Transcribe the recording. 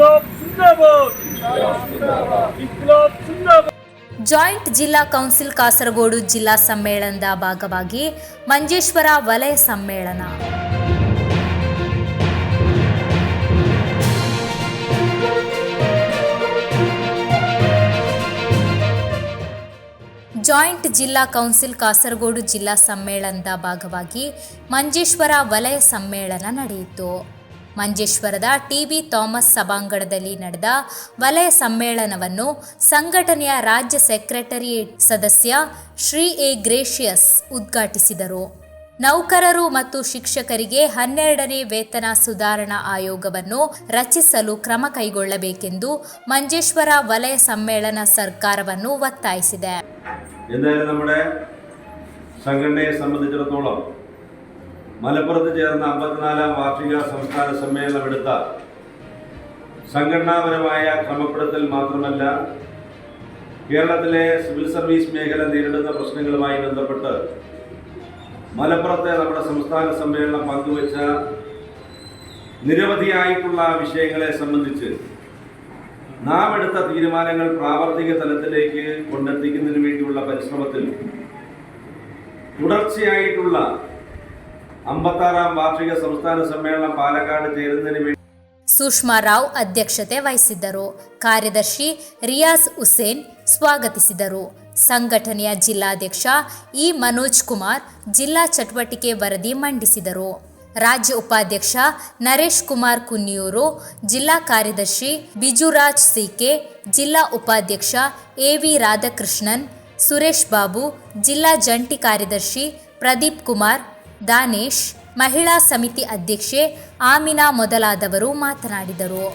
ইনকলাব জিন্দাবাদ ইনকলাব জিন্দাবাদ ಜಾಯಿಂಟ್ ಜಿಲ್ಲಾ ಕೌನ್ಸಿಲ್ ಕಾಸರಗೋಡು ಜಿಲ್ಲಾ ಸಮ್ಮೇಳನದ ಭಾಗವಾಗಿ ಮಂಜೇಶ್ವರ ವಲಯ ಸಮ್ಮೇಳನ ಜಾಯಿಂಟ್ ಜಿಲ್ಲಾ ಕೌನ್ಸಿಲ್ ಕಾಸರಗೋಡು ಜಿಲ್ಲಾ ಸಮ್ಮೇಳನದ ಭಾಗವಾಗಿ ಮಂಜೇಶ್ವರ ವಲಯ ಸಮ್ಮೇಳನ ನಡೆಯಿತು ಮಂಜೇಶ್ವರದ ಟಿಬಿ ಥಾಮಸ್ ಸಭಾಂಗಣದಲ್ಲಿ ನಡೆದ ವಲಯ ಸಮ್ಮೇಳನವನ್ನು ಸಂಘಟನೆಯ ರಾಜ್ಯ ಸೆಕ್ರೆಟರಿಯೇಟ್ ಸದಸ್ಯ ಶ್ರೀ ಎ ಗ್ರೇಷಿಯಸ್ ಉದ್ಘಾಟಿಸಿದರು. ನೌಕರರು ಮತ್ತು ಶಿಕ್ಷಕರಿಗೆ ಹನ್ನೆರಡನೇ ವೇತನ ಸುಧಾರಣಾ ಆಯೋಗವನ್ನು ರಚಿಸಲು ಕ್ರಮ ಕೈಗೊಳ್ಳಬೇಕೆಂದು ಮಂಜೇಶ್ವರ ವಲಯ ಸಮ್ಮೇಳನ ಸರ್ಕಾರವನ್ನು ಒತ್ತಾಯಿಸಿದೆ. മലപ്പുറത്ത് ചേർന്ന അമ്പത്തിനാലാം വാർഷിക സംസ്ഥാന സമ്മേളനം എടുത്ത സംഘടനാപരമായ ക്രമപ്പെടുത്തൽ മാത്രമല്ല കേരളത്തിലെ സിവിൽ സർവീസ് മേഖല നേരിടുന്ന പ്രശ്നങ്ങളുമായി ബന്ധപ്പെട്ട് മലപ്പുറത്തെ നമ്മുടെ സംസ്ഥാന സമ്മേളനം പങ്കുവച്ച നിരവധിയായിട്ടുള്ള വിഷയങ്ങളെ സംബന്ധിച്ച് നാം എടുത്ത തീരുമാനങ്ങൾ പ്രാവർത്തിക തലത്തിലേക്ക് കൊണ്ടെത്തിക്കുന്നതിന് വേണ്ടിയുള്ള പരിശ്രമത്തിൽ തുടർച്ചയായിട്ടുള്ള അമ്പത്താറാം വാർഷിക സംസ്ഥാന സമ്മേളനം പാലക്കാട് ചേരുന്നതിന് വേണ്ടി ಸುಷ್ಮಾ ರಾವ್ ಅಧ್ಯಕ್ಷತೆ ವಹಿಸಿದ್ದರು ಕಾರ್ಯದರ್ಶಿ ರಿಯಾಜ್ ಹುಸೇನ್ ಸ್ವಾಗತಿಸಿದರು ಸಂಘಟನೆಯ ಜಿಲ್ಲಾಧ್ಯಕ್ಷ ಇ ಮನೋಜ್ ಕುಮಾರ್ ಜಿಲ್ಲಾ ಚಟುವಟಿಕೆ ವರದಿ ಮಂಡಿಸಿದರು ರಾಜ್ಯ ಉಪಾಧ್ಯಕ್ಷ ನರೇಶ್ ಕುಮಾರ್ ಕುನ್ನಿಯೂರು ಜಿಲ್ಲಾ ಕಾರ್ಯದರ್ಶಿ ಬಿಜುರಾಜ್ ಸಿಕೆ ಜಿಲ್ಲಾ ಉಪಾಧ್ಯಕ್ಷ ಎವಿ ರಾಧಾಕೃಷ್ಣನ್ ಸುರೇಶ್ ಬಾಬು ಜಿಲ್ಲಾ ಜಂಟಿ ಕಾರ್ಯದರ್ಶಿ ಪ್ರದೀಪ್ ಕುಮಾರ್ ದಾನೇಶ್ ಮಹಿಳಾ ಸಮಿತಿ ಅಧ್ಯಕ್ಷೆ ಆಮಿನಾ ಮೊದಲಾದವರು ಮಾತನಾಡಿದರು.